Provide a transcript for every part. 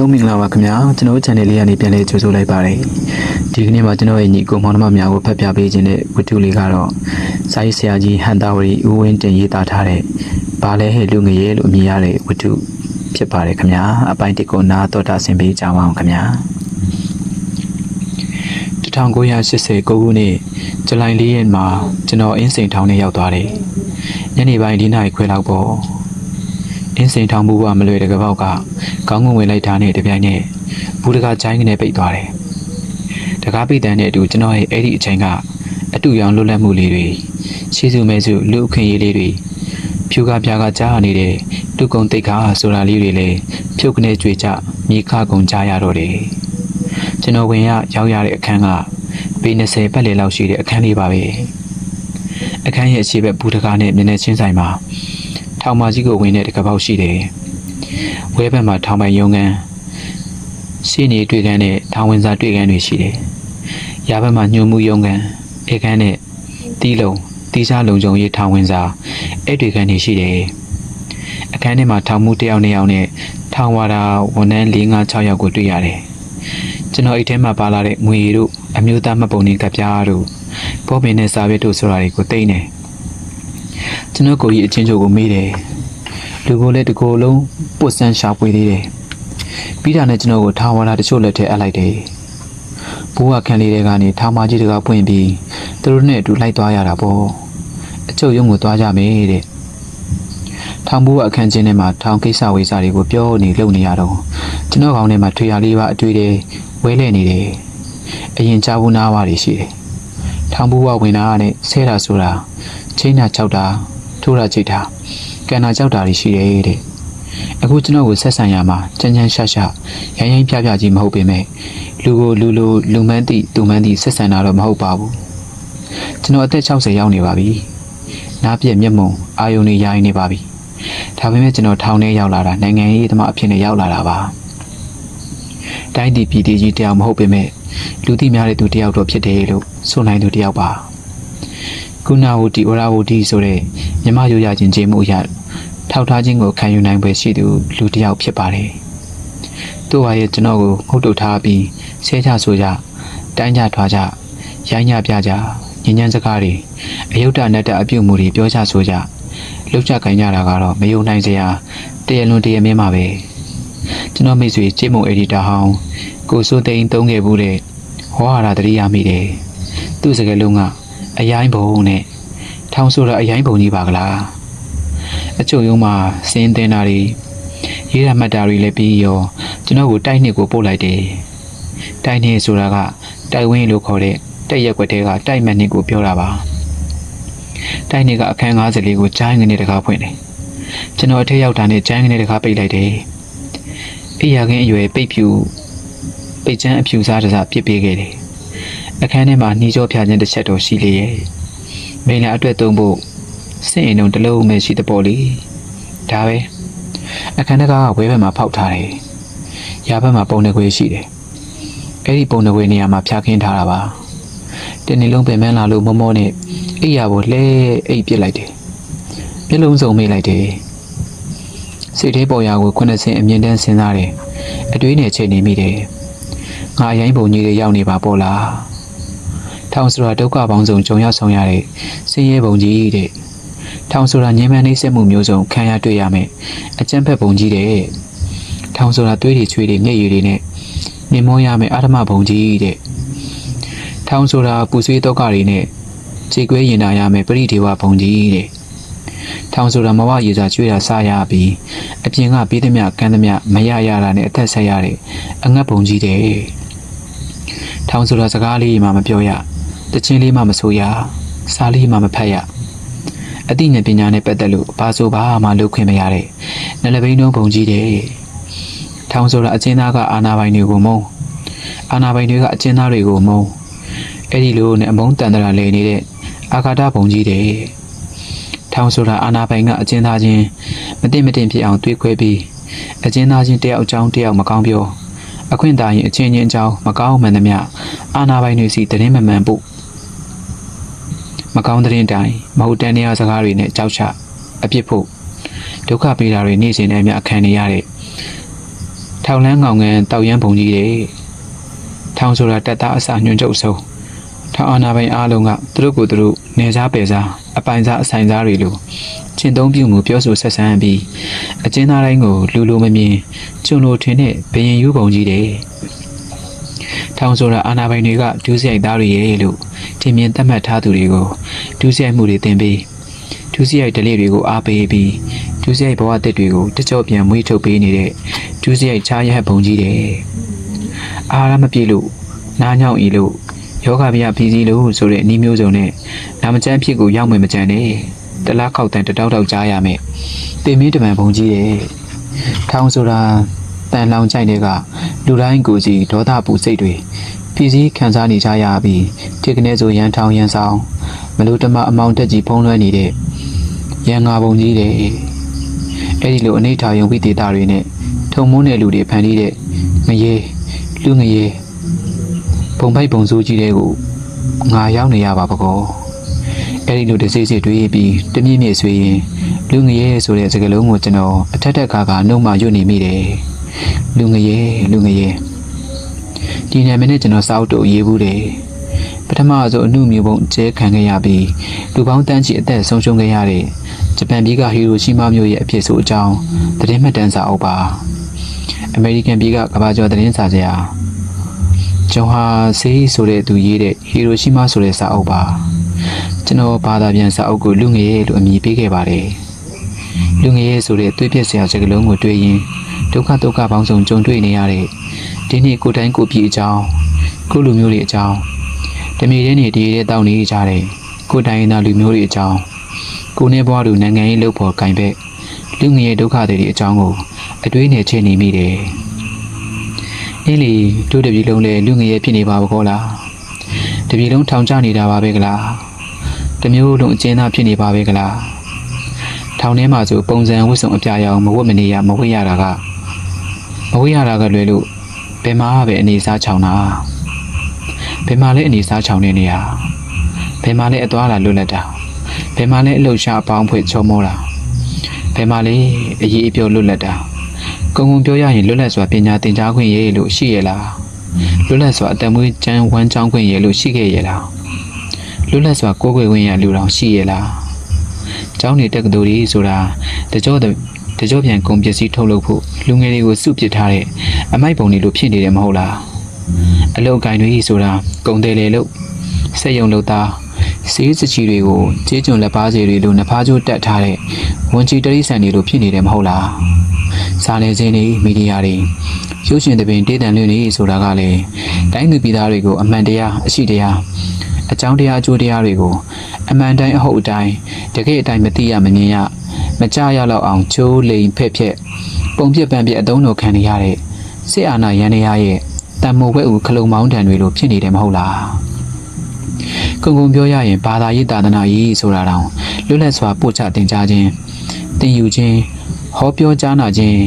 လုံးမင်္ဂလာပါခင်ဗျာကျွန်တော်တို့ channel လေးကနေပြန်လည်ကြိုဆိုလိုက်ပါတယ်ဒီကနေ့မှာကျွန်တော်ရဲ့ညီကိုမောင်နှမများကိုဖတ်ပြပေးခြင်းတဲ့ဝတ္ထုလေးကတော့စာရေးဆရာကြီးဟန်တာဝရီဦးဝင်းတင်ရေးသားထားတဲ့ဘာလဲဟဲ့လူငရေလို့အမည်ရတဲ့ဝတ္ထုဖြစ်ပါတယ်ခင်ဗျာအပိုင်းတစ်ကိုနားတော်တာဆင်ပေးကြပါအောင်ခင်ဗျာ1989ခုနှစ်ဇူလိုင်၄ရက်မှာကျွန်တော်အင်းစိန်ထောင်ထဲရောက်သွားတယ်ညနေပိုင်း၄နာရီခွဲလောက်ပေါ့ အင်းစိန်ထောင်ဘူးကမလွယ်တကပောက်ကခေါင်းငုံဝင်လိုက်တာနဲ့တပြိုင်နက်ဘူးတကချိုင်းကနေပိတ်သွားတယ်တကားပိတ်တန်းနဲ့အတူကျွန်တော်ရဲ့အဲ့ဒီအချိန်ကအတူရောင်လွတ်လပ်မှုလေးတွေရှေးစုမဲစုလူအခွင့်အရေးလေးတွေဖြူကပြာကကြားနေတဲ့တုကုံတိတ်ခါဆိုတာလေးတွေလည်းဖြုတ်ကနေကြွေကြမြေခကုံကြားရတော့တယ်ကျွန်တော်ဝင်ရရောက်ရတဲ့အခန်းကပေ20ပတ်လည်လောက်ရှိတဲ့အခန်းလေးပါပဲအခန်းရဲ့အခြေဘက်ဘူးတကားနဲ့မျက်နှာချင်းဆိုင်မှာ ထောင်မကြီးကိုဝင်တဲ့တကပေါက်ရှိတယ်ဝဲဘက်မှာထောင်ပိုင်ရုံးခန်းရှင်းနေတွေ့ခန်းနဲ့ထောင်ဝင်စာတွေ့ခန်းတွေရှိတယ်။ရာဘက်မှာညှို့မှုရုံးခန်းဧခန်းနဲ့တီးလုံးတီးစားလုံခြုံရေးထောင်ဝင်စာအဲ့တွေ့ခန်းတွေရှိတယ်။အခန်းထဲမှာထောင်မှုတစ်ယောက်နှစ်ယောက်နဲ့ထောင်ဝါတာဝန်ထမ်း၄၅6ယောက်ကိုတွေ့ရတယ်။ကျွန်တော်အိတ်ထဲမှာပါလာတဲ့ငွေတို့အမျိုးသားမှတ်ပုံတင်ကပ်ပြားတို့ပေါ်ပင်နဲ့စာရွက်တို့ဆိုတာတွေကိုသိနေ။ ကျွန်တော်ကိုကြီးအချင်းချုပ်ကိုမေးတယ်။လူကိုလည်းတကိုယ်လုံးပုတ်ဆန်းရှာပွေသေးတယ်။ပြီးတာနဲ့ကျွန်တော်ကိုထားဝါတာတချို့လက်ထဲအပ်လိုက်တယ်။ဘိုးကခန်းလေးတွေကနေထားမကြီးတကားပွင့်ပြီးသူတို့နဲ့အတူလိုက်သွားရတာပေါ့။အကျုပ်ရုံကိုသွားကြမယ်တဲ့။ထောင်ဘိုးကအခန်းချင်းထဲမှာထောင်ကိစ္စဝေစာတွေကိုပြောနေလုံနေရတော့ကျွန်တော်ခေါင်းထဲမှာထွေရလေးပါအတွေ့တွေဝဲလဲနေတယ်။အရင်ကြားဘူးနားဝါတွေရှိတယ်။ထောင်ဘိုးကဝင်လာတဲ့ဆဲတာဆိုတာချိန်တာ၆တာ ထိုးတာချိတ်တာကန်နာကြောက်တာတွေရှိတယ်တဲ့အခုကျွန်တော်ကိုဆက်ဆံရမှာချမ်းချမ်းရှာရှာရိုင်းရိုင်းပြပြကြီးမဟုတ်ပေမဲ့လူကိုလူလိုလူမန်းသည့်သူမန်းသည့်ဆက်ဆံတာတော့မဟုတ်ပါဘူးကျွန်တော်အသက်60ရောက်နေပါပြီနားပြက်မျက်မှောင်အာယုန်တွေရိုင်းနေပါပြီဒါပေမဲ့ကျွန်တော်ထောင်ထဲရောက်လာတာနိုင်ငံရေးသမားအဖြစ်နဲ့ရောက်လာတာပါတိုင်းပြည်ပြည်ကြီးတယောက်မဟုတ်ပေမဲ့လူသိများတဲ့သူတယောက်တော့ဖြစ်တယ်လို့ဆိုနိုင်သူတယောက်ပါ ကုနာဝတီဝရဝတီဆိုတဲ့မြမရိုးရခြင်းကျေမှုအရထောက်ထားခြင်းကိုခံယူနိုင်ပွဲရှိသူလူတစ်ယောက်ဖြစ်ပါတယ်။သူ့ဟာရဲ့ကျွန်တော်ကိုငုတ်တုတ်ထားပြီးဆဲချဆိုကြတိုင်းကြထွားကြရိုင်းညပြကြညဉ့်ညမ်းစကားတွေအယုဒ္ဓနတ္တအပြုတ်မှုတွေပြောချဆိုကြလှုပ်ချခိုင်းကြတာကတော့မယုံနိုင်စရာတရလွန်တရမင်းပါပဲ။ကျွန်တော်မိတ်ဆွေကျေမုံအက်ဒီတာဟောင်းကိုစိုးသိန်းသုံးခဲ့ဘူးတဲ့ဟောဟာရတရိယာမိတယ်။သူ့စကားလုံးက အရိုင်းဘုံနဲ့ထောင်ဆိုတာအရိုင်းဘုံကြီးပါကလားအချုပ်ရုံးမှာစင်းတင်တာတွေရေးရမှတ်တာတွေလည်းပြီးရောကျွန်တော်ကိုတိုက်နှစ်ကိုပို့လိုက်တယ်တိုက်နှစ်ဆိုတာကတိုက်ဝင်းလို့ခေါ်တဲ့တက်ရက်ွက်တဲကတိုက်မှတ်နှစ်ကိုပြောတာပါတိုက်နှစ်ကအခန်း54ကိုကြားငနေတကားဖွင့်တယ်ကျွန်တော်အထက်ရောက်တာနဲ့ကြားငနေတကားပိတ်လိုက်တယ်အိယာခင်းအရွယ်ပိတ်ဖြူပိတ်ချမ်းအဖြူစားတစားပြစ်ပေးခဲ့တယ် အခန်းထဲမှာနှီးကြောဖြာခြင်းတစ်ချက်တော့ရှိလေရဲ့မိန်လာအတွက်သုံးဖို့စင့်ရင်တော့တလုံးပဲရှိတဲ့ပေါ့လေဒါပဲအခန်းတကားကဝဲဘက်မှာဖောက်ထားတယ်ရာဘက်မှာပုံနေခွေရှိတယ်အဲ့ဒီပုံနေခွေနေရာမှာဖြာခင်းထားတာပါတနေ့လုံးပင်မလာလို့မောမောနဲ့အိယာကိုလှဲအိပ်ပစ်လိုက်တယ်မျက်လုံးစုံမိလိုက်တယ်စိတ်သေးပေါ်ရာကိုခုနှစ်ဆင်းအမြင့်တန်းစဉ်းစားတယ်အတွေးနဲ့ချိန်နေမိတယ်ငါအရင်ပုံကြီးတွေရောက်နေပါပေါ့လား ထောင်ဆိုတာဒုက္ခပေါင်းစုံကြုံရဆောင်ရတဲ့ဆင်းရဲပုံကြီးတဲ့ထောင်ဆိုတာငြိမ်းချမ်းနှိမ့်ဆက်မှုမျိုးစုံခံရတွေ့ရမယ်အကျင့်ဖက်ပုံကြီးတဲ့ထောင်ဆိုတာသွေးတွေချွေးတွေမျက်ရည်တွေနဲ့နေမောရမယ်အာဓမဘုံကြီးတဲ့ထောင်ဆိုတာပူဆွေးတော့ကတွေနဲ့ခြေကွဲရင်နာရမယ်ပရိဒေဝဘုံကြီးတဲ့ထောင်ဆိုတာမဝရေစာကျွေးတာစားရပြီးအပြင်ကပေးသမျှကမ်းသမျှမရရတာနဲ့အသက်ဆက်ရတဲ့အငတ်ဘုံကြီးတဲ့ထောင်ဆိုတာစကားလေးမှမပြောရ တချင်းလေးမှမဆိုရစားလေးမှမဖတ်ရအသိဉာဏ်ပညာနဲ့ပတ်သက်လို့ဘာဆိုဘာမှလုပ်ခွင့်မရတဲ့နလဘိန်းတုံးဘုံကြီးတဲ့ထောင်ဆိုတာအချင်းသားကအာနာပိုင်တွေကိုမုံအာနာပိုင်တွေကအချင်းသားတွေကိုမုံအဲ့ဒီလိုနဲ့အမုန်းတန်တရာလဲနေတဲ့အာကာဒဘုံကြီးတဲ့ထောင်ဆိုတာအာနာပိုင်ကအချင်းသားချင်းမတင်မတင်ဖြစ်အောင်တွေးခွဲပြီးအချင်းသားချင်းတယောက်အကြောင်းတယောက်မကောင်းပြောအခွင့်သာရင်အချင်းချင်းအကြောင်းမကောင်းမှန်သမျှအာနာပိုင်တွေစီတရင်မမှန်ဖို့ မကောင်းတဲ့ရင်တိုင်းမဟုတ်တန်တရားစကားတွေနဲ့ကြောက်ချအပြစ်ဖို့ဒုက္ခပေးတာတွေနေ့စဉ်နဲ့အမျှခံနေရတဲ့ထောင်လန်းငောင်ငန်းတောက်ရမ်းပုံကြီးတဲ့ထောင်ဆိုတာတက်သားအစာညွန့်ကျုပ်ဆုံးထောင်အာနာပိုင်အားလုံးကသူတို့ကိုယ်သူတို့နေစားပယ်စားအပိုင်စားအဆိုင်စားတွေလိုကျင့်သုံးပြုမှုပြောဆိုဆက်ဆံပြီးအကျဉ်းသားတိုင်းကိုလူလိုမမြင်ကျွန်လိုထင်တဲ့ဘယင်ယူပုံကြီးတဲ့ ထောင်ဆိုတာအာနာပိုင်တွေကဒုစရိုက်သားတွေရဲ့လို့ထင်မြင်သတ်မှတ်ထားသူတွေကိုဒုစရိုက်မှုတွေတင်ပြီးဒုစရိုက်ဒလေးတွေကိုအားပေးပြီးဒုစရိုက်ဘဝတစ်တွေကိုတကြော့ပြန်မွေးထုတ်ပေးနေတဲ့ဒုစရိုက်ချားရဟတ်ပုံကြီးတဲ့အားရမပြေလို့နားညောင်းဤလို့ယောဂဗျာပြည်စည်းလို့ဆိုတဲ့အနည်းမျိုးစုံနဲ့နာမကျန်းဖြစ်ကိုရောက်မှမကြံနဲ့တလားခောက်တန်တတောက်တောက်ကြားရမယ်တင်မင်းတမန်ပုံကြီးတဲ့ထောင်ဆိုတာ တန်လောင်ကြိုက်တဲ့ကလူတိုင်းကိုယ်စီဒေါသပူစိတ်တွေပြည်စည်းခံစားနေကြရပြီးဒီကနေ့ဆိုရန်ထောင်ရန်ဆောင်မလို့တမအမောင်တက်ကြီးဖုံးလွှဲနေတဲ့ရန်ငါပုံကြီးတဲ့အဲ့ဒီလိုအနိဋ္ဌာယုံပိတေတာတွေနဲ့ထုံမုန်းတဲ့လူတွေဖန်တီးတဲ့ငရေလူငရေဘုံပိုက်ဘုံစိုးကြီးတဲ့ကိုငါရောက်နေရပါပကောအဲ့ဒီလိုတစ်စိတ်စိတ်တွေးပြီးတမြင့်မြင့်ဆွေးရင်လူငရေဆိုတဲ့စကားလုံးကိုကျွန်တော်အထက်ထက်ကကနှုတ်မှရွတ်နေမိတယ် လူငရေလူငရေဒီနာမည်နဲ့ကျွန်တော်စောက်တော့ရေးဘူးတယ်ပထမဆုံးအမှုမျိုးပုံကျဲခံခဲ့ရပြီးလူပေါင်းတန်းချီအသက်ဆုံးရှုံးခဲ့ရတဲ့ဂျပန်ပြည်ကဟီရိုရှီမာမြို့ရဲ့အဖြစ်ဆိုအကြောင်းသတင်းမှတ်တမ်းစာအုပ်ပါအမေရိကန်ပြည်ကကမ္ဘာကျော်သတင်းစာစရာဂျွန်ဟာဆေးဆိုတဲ့သူရေးတဲ့ဟီရိုရှီမာဆိုတဲ့စာအုပ်ပါကျွန်တော်ဘာသာပြန်စာအုပ်ကိုလူငယ်လို့အမည်ပေးခဲ့ပါတယ်လူငယ်ဆိုတဲ့သွေးပြက်စရာစကားလုံးကိုတွေ့ရင် ဒုက္ခဒုက္ခပေါင်းစုံကြုံတွေ့နေရတဲ့ဒီနေ့ကိုယ်တိုင်းကိုယ်ပြည်အကြောင်းကိုယ်လူမျိုးတွေအကြောင်းတမီတဲ့နေတည်တဲ့တောင်းနေကြတဲ့ကိုယ်တိုင်းသားလူမျိုးတွေအကြောင်းကိုယ်နဲ့ဘွားတို့နိုင်ငံရေးလုပ်ဖို့ကင်ဘက်လူငယ်ဒုက္ခတွေအကြောင်းကိုအတွေးနဲ့ချိန်နေမိတယ်အင်းလီတို့တပြည်လုံးလဲလူငယ်ဖြစ်နေပါဘကောလားတပြည်လုံးထောင်ချနေတာပါပဲကလားတမျိုးလုံးအကျဉ်းသားဖြစ်နေပါပဲကလားထောင်ထဲမှာဆိုပုံစံဝတ်စုံအပြာရောင်မဝတ်မနေရမဝတ်ရတာက မဝတ်ရတာကလွယ်လို့ဘယ်မှာပဲအနေစားချောင်တာဘယ်မှာလဲအနေစားချောင်နေနေရဘယ်မှာလဲအသွားလာလွတ်လပ်တာဘယ်မှာလဲအလှရှာအပေါင်းဖွင့်ချုံမောတာဘယ်မှာလဲအရေးအပြောလွတ်လပ်တာကုံကုံပြောရရင်လွတ်လပ်စွာပညာသင်ကြားခွင့်ရေးလို့ရှိရလားလွတ်လပ်စွာအတမွေးချမ်းဝမ်းချောင်းခွင့်ရေးလို့ရှိခဲ့ရလားလွတ်လပ်စွာကိုယ်ွယ်ခွင့်ရလူတော်ရှိရလားကျောင်းနေတက္ကသိုလ်ကြီးဆိုတာတကြော တကြောပြန်ကုန်ပစ္စည်းထုတ်လုပ်ဖို့လူငယ်တွေကိုစုပစ်ထားတဲ့အမိုက်ပုံတွေလိုဖြစ်နေတယ်မဟုတ်လားအလုတ်ကင်တွေဆိုတာကုန်တယ်လေလို့စက်ယုံလို့သားစေးစချီတွေကိုကြေးကျွန်လက်ပါးစီတွေလိုနှဖားကျိုးတက်ထားတဲ့ဝန်ချီတရိษံတွေလိုဖြစ်နေတယ်မဟုတ်လားစာနယ်ဇင်းတွေမီဒီယာတွေရုပ်ရှင်တပင်တေးတန်လွင့်နေဆိုတာကလည်းတိုင်းသူပြည်သားတွေကိုအမှန်တရားအရှိတရားအကြောင်းတရားအကျိုးတရားတွေကိုအမှန်တိုင်းအဟုတ်အတိုင်းတကယ်အတိုင်းမသိရမမြင်ရ မကြရတော့အောင်ချိုးလိန်ဖက်ဖက်ပုံပြက်ပန်းပြက်အသုံးတော်ခံနေရတဲ့စစ်အာဏာရန်နေရရဲ့တံမိုးဘဲဦးခလုံမောင်းတံတွေလိုဖြစ်နေတယ်မဟုတ်လားကုံကုံပြောရရင်ဘာသာရေးသာသနာရေးဆိုတာတောင်လွတ်လပ်စွာပို့ချတင်ကြားခြင်းတင်ယူခြင်းဟောပြောကြားနာခြင်း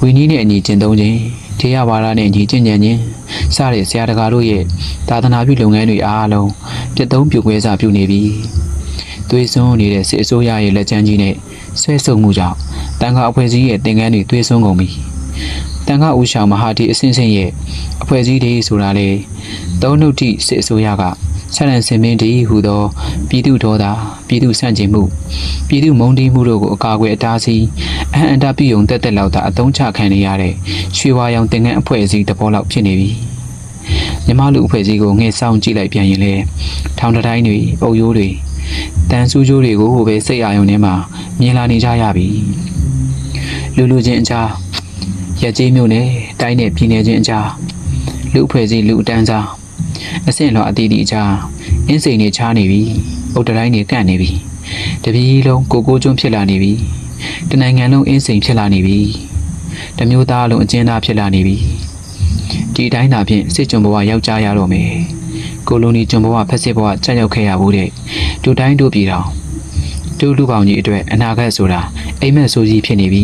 ဝီနည်းနဲ့အညီကျင့်သုံးခြင်းထေရဝါဒနဲ့အညီကျင့်ကြံခြင်းစတဲ့ဆရာတကာတို့ရဲ့သာသနာပြုလုပ်ငန်းတွေအားလုံးပြတ်သုံးပြုခွဲစာပြုနေပြီသွေးစွန်းနေတဲ့စစ်အစိုးရရဲ့လက်ချမ်းကြီးနဲ့ ဆွဲဆုံမှုကြောင့်တန်ခါအဖွဲ့အစည်းရဲ့သင်္ကန်းတွေသွေးစွန်းကုန်ပြီတန်ခါဦးဆောင်မဟာတီအစင်းစင်းရဲ့အဖွဲ့အစည်းတွေဆိုတာလေသုံးနှုတ်တိစစ်အစိုးရကဆက်လန်စင်မင်းတီဟူသောပြည်သူဒေါသပြည်သူဆန့်ကျင်မှုပြည်သူမုန်းတီးမှုတို့ကိုအကာအကွယ်အတားဆီးအဟံအတားပြုံတက်တက်လောက်သာအသုံးချခံနေရတဲ့ရွှေဝါရောင်တင်ငန်းအဖွဲ့အစည်းတဘောလောက်ဖြစ်နေပြီမြမလူအဖွဲ့အစည်းကိုငှက်ဆောင်ကြည့်လိုက်ပြန်ရင်လေထောင်တတိုင်းတွေအုပ်ရိုးတွေ တန်ဆူးကြိုးတွေကိုပဲစိတ်အာရုံထဲမှာမြင်လာနေကြရပြီလူလူချင်းအကြားရက်ကြီးမျိုးနဲ့တိုင်းနဲ့ပြည်နယ်ချင်းအကြားလူအဖွဲ့အစည်းလူအတန်းစားအဆင့်လောအတီးတီကြားအင်းစိန်နေချားနေပြီအုတ်တိုင်းနေကန့်နေပြီတပြည်လုံးကိုကိုကျွန်းဖြစ်လာနေပြီတနိုင်ငံလုံးအင်းစိန်ဖြစ်လာနေပြီတမျိုးသားလုံးအကျဉ်းသားဖြစ်လာနေပြီဒီတိုင်းသာဖြင့်စစ်ကြုံဘဝယောက်ျားရတော့မယ် ကိုလိုနီကြုံဘဝဖက်စစ်ဘဝကြက်ရောက်ခဲ့ရဘူးတဲ့ဒူတိုင်းတို့ပြည်တော်ဒူလူပေါင်းကြီးအတွက်အနာဂတ်ဆိုတာအိမ်မက်ဆိုးကြီးဖြစ်နေပြီ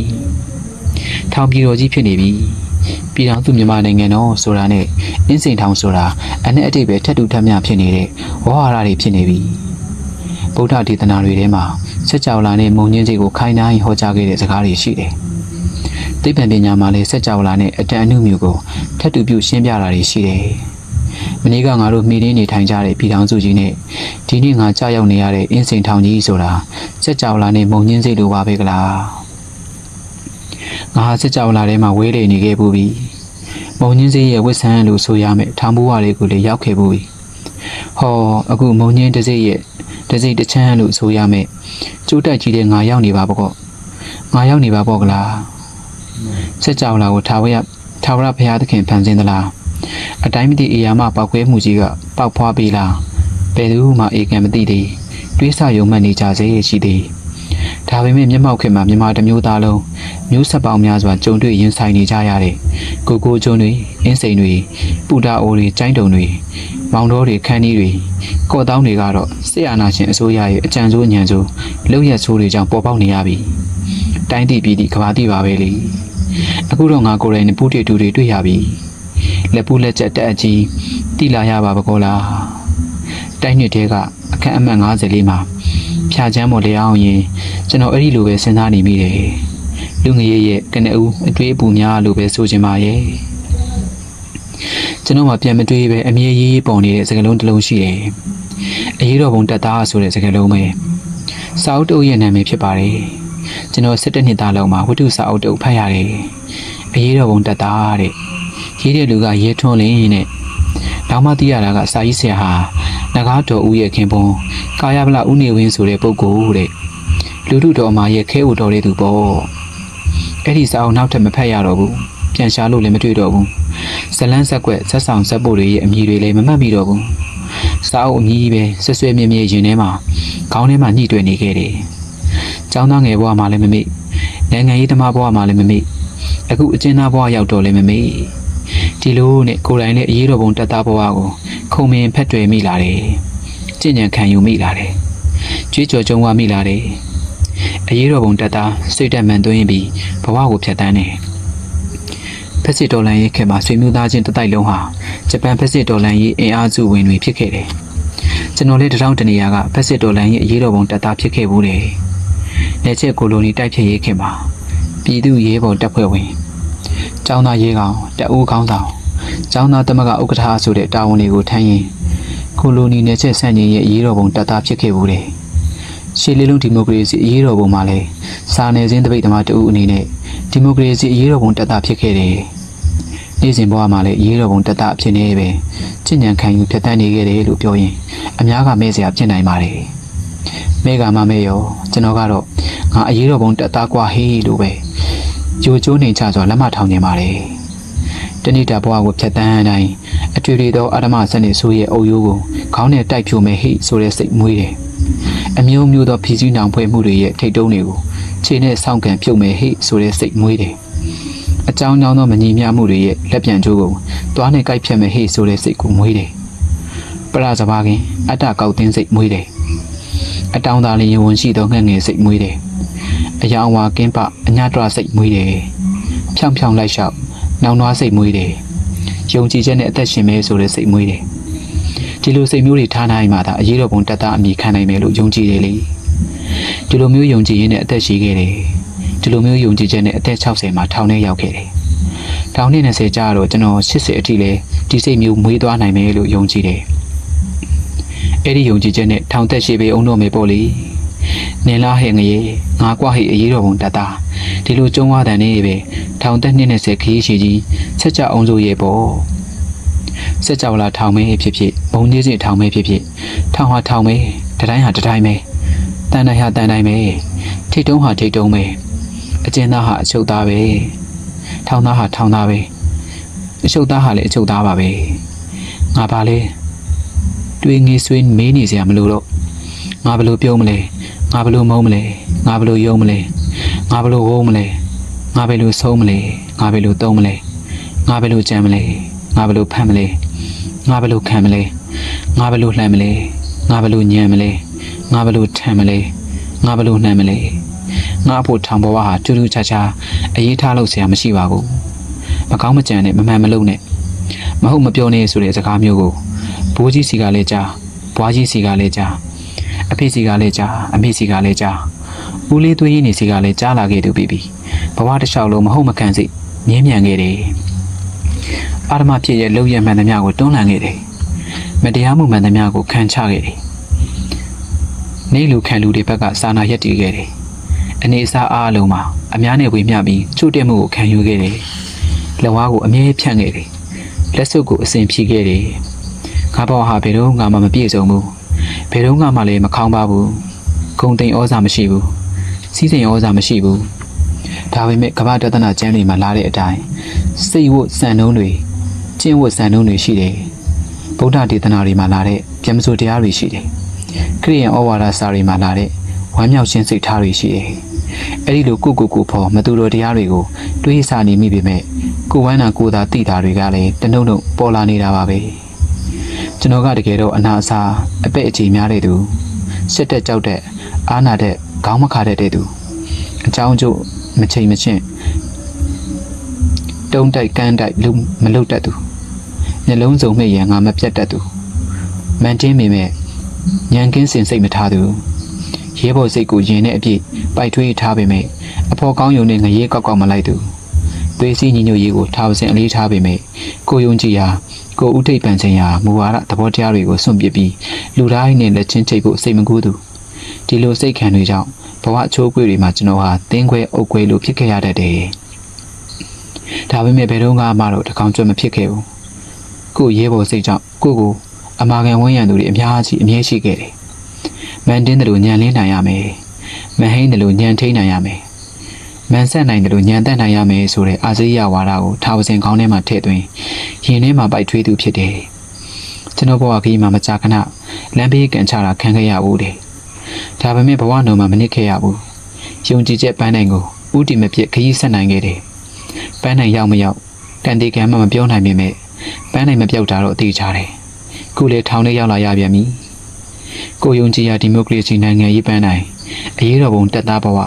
ထောင်ပြည်တော်ကြီးဖြစ်နေပြီပြည်တော်သူမြန်မာနိုင်ငံတော်ဆိုတာနဲ့အင်းစိန်ထောင်ဆိုတာအနဲ့အတိတ်ပဲထက်တူထက်မြဖြစ်နေတဲ့ဝါဟာရတွေဖြစ်နေပြီဗုဒ္ဓဒေသနာတွေထဲမှာစက်ကြောလာနဲ့မုံညင်းစိတ်ကိုခိုင်းတိုင်းဟောကြားခဲ့တဲ့စကားတွေရှိတယ်သိပ္ပံပညာမှာလည်းစက်ကြောလာနဲ့အတန်အနုမြူကိုထပ်တူပြုရှင်းပြတာတွေရှိတယ်။ မနေ့ကငါတို့မိရင်းနေထိုင်ကြတဲ့ပြည်ထောင်စုကြီးနဲ့ဒီနေ့ငါကြောက်ရောက်နေရတဲ့အင်းစိန်ထောင်ကြီးဆိုတာစက်ကြောလာနဲ့မုံညင်းစိတ်လိုပါပဲကလား။ငါဟာစက်ကြောလာထဲမှာဝေးလေနေခဲ့ပူပြီ။မုံညင်းစိတ်ရဲ့ဝစ်ဆန်းလို့ဆိုရမယ်ထောင်ဘူးဝါတွေကိုလည်းရောက်ခဲ့ပူပြီ။ဟောအခုမုံညင်းတစ်စိတ်ရဲ့တစ်စိတ်တစ်ချမ်းလို့ဆိုရမယ်ကျိုးတက်ကြီးတဲ့ငါရောက်နေပါပေါ့။ငါရောက်နေပါပေါ့ကလား။စက်ကြောင်လာကိုထာဝရထာဝရဘုရားသခင်ဖန်ဆင်းသလား အတိုင်းမသိအေယာမပောက်ကွဲမှုကြီးကပောက်ဖွားပြီလားဘယ်သူမှအေကံမသိသေးတွေးဆယုံမှတ်နေကြစေရှိသေးဒါပေမဲ့မျက်မှောက်ခင်မှာမြန်မာတစ်မျိုးသားလုံးမျိုးဆက်ပေါင်းများစွာကြုံတွေ့ရင်ဆိုင်နေကြရတဲ့ကိုကိုကျုံတွေအင်းစိန်တွေပူတာအိုတွေကျိုင်းတုံတွေမောင်တော်တွေခန်းကြီးတွေကော့တောင်းတွေကတော့စစ်အာဏာရှင်အစိုးရရဲ့အကြံစိုးညံစိုးလုံရက်ဆိုးတွေကြောင့်ပေါ်ပေါက်နေရပြီတိုင်းတည်ပြည်တည်ကဘာတည်ပါပဲလေအခုတော့ငါကိုယ်တိုင်နဲ့ပူတီတူတွေတွေ့ရပြီ လက်ပူလက်ချက်တက်အကြီးတိလာရပါဘကောလားတိုင်းနှစ်တဲကအခန်းအမှတ်54မှာဖြာချမ်းမော်လေအောင်ရင်ကျွန်တော်အဲ့ဒီလိုပဲစဉ်းစားနေမိတယ်လူငရေရဲ့ကနအူးအတွေးအပူများလို့ပဲဆိုချင်ပါရဲ့ကျွန်တော်မှပြန်မတွေးပဲအမြဲရေးရေးပုံနေတဲ့စကားလုံးတစ်လုံးရှိတယ်အရေးတော်ပုံတက်သားဆိုတဲ့စကားလုံးပဲစာအုပ်တုပ်ရဲ့နာမည်ဖြစ်ပါတယ်ကျွန်တော်17နှစ်သားလောက်မှာဝတ္ထုစာအုပ်တုပ်ဖတ်ရတယ်အရေးတော်ပုံတက်သားတဲ့ ရေးတဲ့လူကရဲထွန်းလင်းနဲ့နောက်မှသိရတာကစာရေးဆရာဟာနဂါတော်ဦးရဲ့ခင်ပွန်းကာယဗလဦးနေဝင်းဆိုတဲ့ပုဂ္ဂိုလ်တဲ့လူထုတော်မှာရဲ့ခဲဦးတော်တဲ့သူပေါ့အဲ့ဒီစာအုပ်နောက်ထပ်မဖတ်ရတော့ဘူးပြန်ရှာလို့လည်းမတွေ့တော့ဘူးဇလန်းဆက်ကွက်ဆက်ဆောင်ဆက်ဖို့တွေရဲ့အမည်တွေလည်းမမှတ်မိတော့ဘူးစာအုပ်အမည်ပဲဆွဆွဲမြဲမြဲရင်ထဲမှာခေါင်းထဲမှာညှိတွေ့နေခဲ့တယ်။ကျောင်းသားငယ်ဘဝမှာလည်းမမေ့နိုင်ငံရေးသမားဘဝမှာလည်းမမေ့အခုအကျဉ်းသားဘဝရောက်တော့လည်းမမေ့ ဒီလိုနဲ့ကိုယ်တိုင်လည်းအရေးတော်ပုံတက်သားဘဝကိုခုံမင်ဖက်တွယ်မိလာတယ်။ကြင်ញံခံယူမိလာတယ်။ကြွေးကြော်ကြုံဝမိလာတယ်။အရေးတော်ပုံတက်သားစိတ်တက်မှန်သွင်းပြီးဘဝကိုဖျက်တမ်းတယ်။ဖက်စစ်တော်လန်ရေးခေတ်မှာဆွေမျိုးသားချင်းတစ်တိုက်လုံးဟာဂျပန်ဖက်စစ်တော်လန်ရေးအင်အားစုဝင်တွေဖြစ်ခဲ့တယ်။ကျွန်တော်လည်းတထောင်တနေရာကဖက်စစ်တော်လန်ရေးအရေးတော်ပုံတက်သားဖြစ်ခဲ့ဘူးတယ်။လက်ချက်ကိုလိုနီတိုက်ဖြစ်ရေးခေတ်မှာပြည်သူရေးပေါ်တပ်ဖွဲ့ဝင် ကျောင်းသားရေးကောင်တပ်ဦးခေါင်းဆောင်ကျောင်းသားသမဂ္ဂဥက္ကဋ္ဌဆိုတဲ့တာဝန်တွေကိုထမ်းရင်ကိုလိုနီနယ်ချက်ဆန့်ကျင်ရဲ့အရေးတော်ပုံတပ်သားဖြစ်ခဲ့ဘူးတယ်။ရှေးလေးလုံးဒီမိုကရေစီအရေးတော်ပုံမှာလည်းစာနယ်ဇင်းတပိတ်သမားတဦးအနေနဲ့ဒီမိုကရေစီအရေးတော်ပုံတပ်သားဖြစ်ခဲ့တယ်။နေ့စဉ်ဘဝမှာလည်းအရေးတော်ပုံတပ်သားအဖြစ်နဲ့ပဲကြင်ញံခံယူဖြတ်တန်းနေခဲ့တယ်လို့ပြောရင်အများကမဲစရာဖြစ်နိုင်ပါတယ်။မဲကမှမဲရောကျွန်တော်ကတော့ငါအရေးတော်ပုံတပ်သားกว่าဟေးလို့ပဲ ကြိုကျိုးနေချစွာလက်မထောင်နေပါတယ်။တဏိတာဘဝကိုဖြတ်တန်းတိုင်းအတွေ့အသောအာဓမစနစ်ဆိုးရဲ့အုပ်ရိုးကိုခေါင်းနဲ့တိုက်ဖြိုမယ်ဟိဆိုတဲ့စိတ်မွေးတယ်။အမျိုးမျိုးသောဖြီးစည်းနောင်ဖွဲ့မှုတွေရဲ့ထိတ်တုံးတွေကိုခြေနဲ့ဆောင်းကန်ပြုတ်မယ်ဟိဆိုတဲ့စိတ်မွေးတယ်။အကြောင်းကြောင်းသောမညီမျှမှုတွေရဲ့လက်ပြန်ကျိုးကိုတွားနဲ့ကိုက်ဖြတ်မယ်ဟိဆိုတဲ့စိတ်ကိုမွေးတယ်။ပရဇဘာခင်အတ္တကောက်တင်းစိတ်မွေးတယ်။အတောင်သာလျင်ဝန်ရှိသောငှက်ငယ်စိတ်မွေးတယ်။ အယောင်ဝါကင်းပအညတရစိတ်မွေးတယ်။ဖြောင်ဖြောင်လိုက်လျှောက်နောင်နွားစိတ်မွေးတယ်။ယုံကြည်ချက်နဲ့အသက်ရှင်မဲဆိုတဲ့စိတ်မွေးတယ်။ဒီလိုစိတ်မျိုးတွေထားနိုင်မှသာအရေးတော်ပုံတက်တာအမိခံနိုင်မယ်လို့ယုံကြည်တယ်လေ။ဒီလိုမျိုးယုံကြည်ရင်းနဲ့အသက်ရှိခဲ့တယ်။ဒီလိုမျိုးယုံကြည်ချက်နဲ့အသက်60မှာထောင်ထဲရောက်ခဲ့တယ်။ထောင်နဲ့20ကြာတော့ကျွန်တော်80အထိလဲဒီစိတ်မျိုးမွေးသွားနိုင်မယ်လို့ယုံကြည်တယ်။အဲ့ဒီယုံကြည်ချက်နဲ့ထောင်သက်ရှိပေအောင်တော့မယ်ပေါ့လေ။ နေလားဟဲ့ငရေငါကွာဟဲ့အရေးတော်ပုံတက်တာဒီလိုကျုံဝါတန်နေပဲထောင်သက်20ခရီးရှိကြီးဆက်ကြအောင်ဆိုရဲ့ပေါ့။ဆက်ကြောလာထောင်မဲဖြစ်ဖြစ်ဘုံကြီးစီထောင်မဲဖြစ်ဖြစ်ထောင်ဟာထောင်မဲတတိုင်းဟာတတိုင်းပဲတန်တိုင်းဟာတန်တိုင်းပဲထိတ်တုံးဟာထိတ်တုံးပဲအကျဉ်းသားဟာအချုပ်သားပဲထောင်သားဟာထောင်သားပဲအချုပ်သားဟာလည်းအချုပ်သားပါပဲငါပါလေတွေးငေးဆွေးမေးနေစရာမလိုတော့ငါဘယ်လိုပြုံးမလဲ ငါဘယ်လိုမုန်းမလဲငါဘယ်လိုယုံမလဲငါဘယ်လိုဝုန်းမလဲငါဘယ်လိုဆုံးမလဲငါဘယ်လိုသုံးမလဲငါဘယ်လိုကြံမလဲငါဘယ်လိုဖမ်းမလဲငါဘယ်လိုခံမလဲငါဘယ်လိုလှမ်းမလဲငါဘယ်လိုညံမလဲငါဘယ်လိုထမ်းမလဲငါဘယ်လိုနှမ်းမလဲငါအဖို့ထောင်ဘဝဟာတူတူချာချာအရေးထားလို့ဆရာမရှိပါဘူးမကောင်းမကြံနဲ့မမှန်မလုပ်နဲ့မဟုတ်မပြောနဲ့ဆိုတဲ့စကားမျိုးကိုဘိုးကြီးစီကလည်းကြားဘွားကြီးစီကလည်းကြား အဖေစီကလည်းကြားအမေစီကလည်းကြားဦးလေးသွေးရင်းနေစီကလည်းကြားလာခဲ့သူပြီပြီဘဝတစ်လျှောက်လုံးမဟုတ်မကန်စိမြင်းမြန်ခဲ့တယ်အာရမဖြစ်ရဲ့လုံရမှန်သမျှကိုတွန်းလှန်ခဲ့တယ်မတရားမှုမှန်သမျှကိုခံချခဲ့တယ်နေလူခံလူတွေဘက်ကစာနာရက်တည်ခဲ့တယ်အနေအစားအားလုံးမှာအများနဲ့ဝေမျှပြီးချို့တက်မှုကိုခံယူခဲ့တယ်လက်ဝါးကိုအမြဲဖြန့်ခဲ့တယ်လက်စွပ်ကိုအစဉ်ဖြီးခဲ့တယ်ငါဘောဟာဘယ်တော့မှမပြည့်စုံဘူး ဘယ်တော့မှလည်းမခေါင်းပါဘူးဂုံတိန်ဩဇာမရှိဘူးစီးစိမ်ဩဇာမရှိဘူးဒါပေမဲ့ကမ္ဘာတဒနာကျမ်းတွေမှာလာတဲ့အတိုင်းစိတ်ဝတ်စံနှုံးတွေကျင့်ဝတ်စံနှုံးတွေရှိတယ်ဗုဒ္ဓဒေသနာတွေမှာလာတဲ့ပြမစိုးတရားတွေရှိတယ်ခရိယန်ဩဝါဒစာတွေမှာလာတဲ့ဝမ်းမြောက်ခြင်းစိတ်ထားတွေရှိတယ်အဲ့ဒီလိုကိုကိုကိုဖော်မတူတော်တရားတွေကိုတွေးဆနေမိပေမဲ့ကိုဝမ်းနာကိုသာတိတာတွေကလည်းတနှုံနှုံပေါ်လာနေတာပါပဲ ကျွန်တော်ကတကယ်တော့အနာအစာအပဲ့အချီများတဲ့သူစစ်တက်ကြောက်တဲ့အားနာတဲ့ခေါင်းမခါတဲ့တဲ့သူအကြောင်းကျို့မချိန်မချင်းတုံးတိုက်ကန်းတိုက်လုံမလုတ်တတ်သူမျက်လုံးစုံမိတ်ရန်ငါမပြတ်တတ်သူမန်တင်းမိမဲ့ညံကင်းစင်စိတ်မထားသူရဲဘော်စိတ်ကိုရင်နဲ့အပြည့်ပိုက်ထွေးထားပေမဲ့အဖော်ကောင်းယုံနဲ့ငရေကောက်ကောက်မလိုက်သူသွေးစည်းညီညွတ်ရေးကိုထားပစင်အလေးထားပေမဲ့ကိုယုံကြည်ရာ ကိုဥထိပ်ပန်ခြင်းရာမူဝါဒသဘောတရားတွေကိုစွန့်ပစ်ပြီးလူတိုင်းနဲ့လက်ချင်းချိတ်ဖို့စိတ်မကူးသူဒီလိုစိတ်ခံတွေကြောင့်ဘဝအချိုးအကွေတွေမှာကျွန်တော်ဟာတင်းခွဲအုပ်ခွဲလို့ဖြစ်ခဲ့ရတတ်တယ်ဒါပေမဲ့ဘယ်တော့မှတော့တကောင်ကျွတ်မဖြစ်ခဲ့ဘူးကိုရဲဘော်စိတ်ကြောင့်ကိုကိုအမာခံဝန်းရံသူတွေအများကြီးအမြဲရှိခဲ့တယ်မန်တင်းတယ်လို့ညံလင်းနိုင်ရမယ်မဟိန်းတယ်လို့ညံထိန်နိုင်ရမယ် မန်ဆက်နိုင်တယ်လို့ညံတက်နိုင်ရမယ်ဆိုတဲ့အာဇိယဝါဒကိုထားပစင်ကောင်းထဲမှာထည့်သွင်းရင်ထဲမှာပိုက်ထွေးသူဖြစ်တယ်ကျွန်တော်ဘဝကြီးမှာမကြာခဏလမ်းဘေးကန်ချတာခံခဲ့ရဘူးတယ်ဒါပေမဲ့ဘဝနှုံမှာမနစ်ခဲ့ရဘူးယုံကြည်ချက်ပန်းနိုင်ကိုဥတီမပြစ်ခရီးဆက်နိုင်ခဲ့တယ်ပန်းနိုင်ရောက်မရောက်တန်တေကံမှမပြောနိုင်ပေမဲ့ပန်းနိုင်မပြောက်တာတော့အသေးချတယ်ခုလေထောင်ထဲရောက်လာရပြန်ပြီကိုယုံကြည်ရာဒီမိုကရေစီနိုင်ငံရေးပန်းနိုင်အရေးတော်ပုံတက်သားဘဝ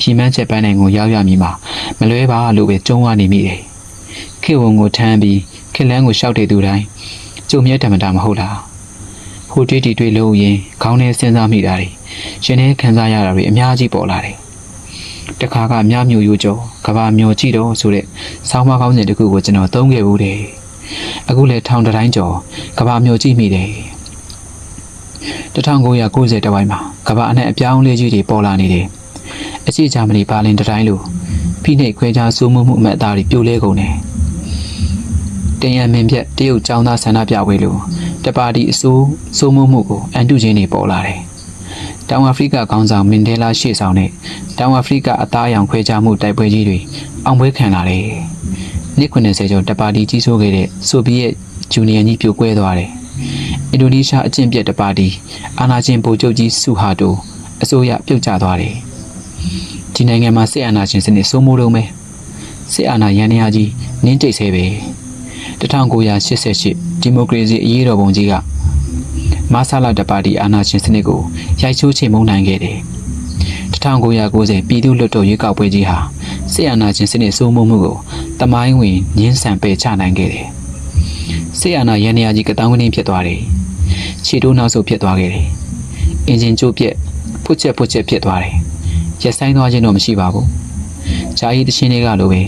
ကြီးမန်းချက်ပန်းနိုင်ကိုရောက်ရမည်မှာမလွဲပါလို့ပဲကြုံးဝနေမိတယ်ခေဝံကိုထမ်းပြီးခေလန်းကိုရှောက်တဲ့သူတိုင်းကြုံမြဲတမတာမဟုတ်လားဟိုတွေးတီတွေးလို့ရင်ခေါင်းထဲစဉ်းစားမိတာတွေရှင်ထဲခံစားရတာတွေအများကြီးပေါ်လာတယ်တခါကမြမျိုးရိုးကျော်ကဘာမျိုးကြည့်တော့ဆိုတဲ့ဆောင်းမကောင်းစဉ်တစ်ခုကိုကျွန်တော်သုံးခဲ့ဘူးတယ်အခုလည်းထောင်တိုင်းကျော်ကဘာမျိုးကြည့်မိတယ်1990တဝိုင်းမှာကဘာအနဲ့အပြောင်းလဲကြီးတွေပေါ်လာနေတယ် အရှိဂျာမနီဘာလင်တတိုင်းလိုဖိနှိပ်ခွဲခြားစိုးမိုးမှုအမတ်အသားတွေပြိုလဲကုန်တယ်တင်ရမင်ပြက်တရုတ်ចောင်းသားဆန္ဒပြပွဲလိုတပါတီအစိုးစိုးမိုးမှုကိုအန်တုချင်းတွေပေါ်လာတယ်တောင်အာဖရိကခေါင်းဆောင်မင်ဒဲလာရှေ့ဆောင်နဲ့တောင်အာဖရိကအသားအရောင်ခွဲခြားမှုတိုက်ပွဲကြီးတွေအောင်ပွဲခံလာတယ်။နှစ်90ကျော်တပါတီကြီးစိုးခဲ့တဲ့ဆိုဗီယက်ဂျူနီယံကြီးပြိုကွဲသွားတယ်။အင်ဒိုနီးရှားအကျင့်ပြတ်တပါတီအာနာချင်းဗိုလ်ချုပ်ကြီးဆူဟာတိုအစိုးရပြုတ်ကျသွားတယ်။ ဒီနိုင်ငံမှာစစ်အာဏာရှင်စနစ်စိုးမိုးတော့မယ်။စစ်အာဏာရန်ရာကြီးနင်းကျိတ်ဆဲပဲ။1988ဒီမိုကရေစီအရေးတော်ပုံကြီးကမဆလာတပါတီအာဏာရှင်စနစ်ကိုရိုက်ချိုးချေမှုန်းနိုင်ခဲ့တယ်။1990ပြည်သူ့လွှတ်တော်ရွေးကောက်ပွဲကြီးဟာဆီအာနာရှင်စနစ်စိုးမိုးမှုကိုတမိုင်းဝင်ညှင်းဆန်ပယ်ချနိုင်ခဲ့တယ်။ဆီအာနာရန်နေရာကြီးကတောင်းကင်းဖြစ်သွားတယ်။ခြေတိုးနောက်ဆုတ်ဖြစ်သွားခဲ့တယ်။အင်ဂျင်ကျိုးပြက်ဖွက်ချက်ဖွက်ချက်ဖြစ်သွားတယ်။ ရက်ဆိုင်သွားခြင်းတော့မရှိပါဘူး။ဂျာကြီးတချင်းတွေကလိုပဲ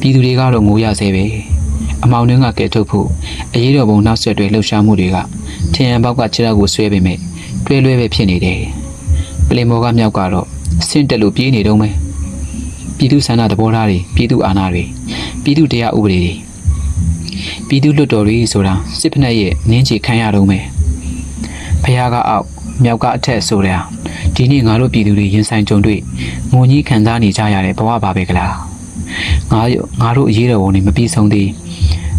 ပြည်သူတွေကတော့ငိုရဆဲပဲ။အမောင်နှင်းကကဲထုတ်ဖို့အရေးတော်ပုံနောက်ဆက်တွဲလှုပ်ရှားမှုတွေကထင်ရန်ဘောက်ကခြေထောက်ကိုဆွဲပေမဲ့တွဲလွဲပဲဖြစ်နေတယ်။ပလင်မော်ကမြောက်ကတော့ဆင့်တက်လို့ပြေးနေတော့မယ်။ပြည်သူဆန္ဒသဘောထားတွေပြည်သူအာဏာတွေပြည်သူတရားဥပဒေတွေပြည်သူလွတ်တော်တွေဆိုတာစစ်ဖက်ရဲ့နင်းချေခံရတော့မယ်။ဖះကအောက်မြောက်က အထက်ဆိုတာ ဒီနေ့ငါတို့ပြည်သူတွေရင်ဆိုင်ကြုံတွေ့ငုံကြီးခံစားနေကြရတဲ့ဘဝပါပဲကလား။ငါငါတို့အရေးတော်ပုံတွေမပြီးဆုံးသေး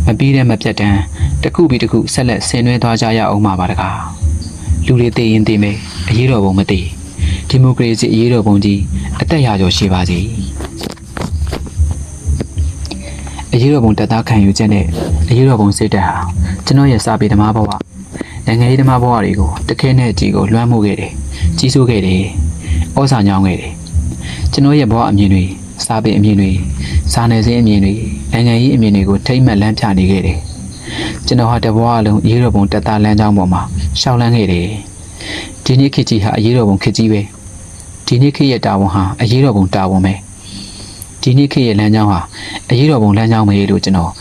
မပြီးတဲ့မပြတ်တမ်းတစ်ခုပြီးတစ်ခုဆက်လက်ဆင်နွှဲသွားကြရအောင်ပါပါတကားလူတွေသိရင်သိမယ်အရေးတော်ပုံမသိဒီမိုကရေစီအရေးတော်ပုံကြီးအသက်ရာကျော်ရှိပါစေအရေးတော်ပုံတက်သားခံယူချက်နဲ့အရေးတော်ပုံစိတ်တက်ဟာကျွန်တော်ရဲ့စာပေဓမ္မဘဝ နိုင်ငံရေးဓမ္မဘဝတွေကိုတခဲနဲ့အကြည့်ကိုလွှမ်းမိုးခဲ့တယ်ကြီးစိုးခဲ့တယ်ဩစာညောင်းခဲ့တယ်ကျွန်တော်ရဲ့ဘဝအမြင်တွေစာပေအမြင်တွေစာနယ်ဇင်းအမြင်တွေနိုင်ငံရေးအမြင်တွေကိုထိမ့်မှတ်လမ်းပြနေခဲ့တယ်ကျွန်တော်ဟာတဘဝလုံးအရေးတော်ပုံတက်သားလမ်းကြောင်းပေါ်မှာရှောက်လန်းခဲ့တယ်ဒီနေ့ခေတ်ကြီးဟာအရေးတော်ပုံခေတ်ကြီးပဲဒီနေ့ခေတ်ရဲ့တာဝန်ဟာအရေးတော်ပုံတာဝန်ပဲဒဒီနေ့ခေတ်ရဲ့လမ်းကြောင်းဟာအရေးတော်ပုံလမ်းကြောင်းပဲလို့ကျွန်တော်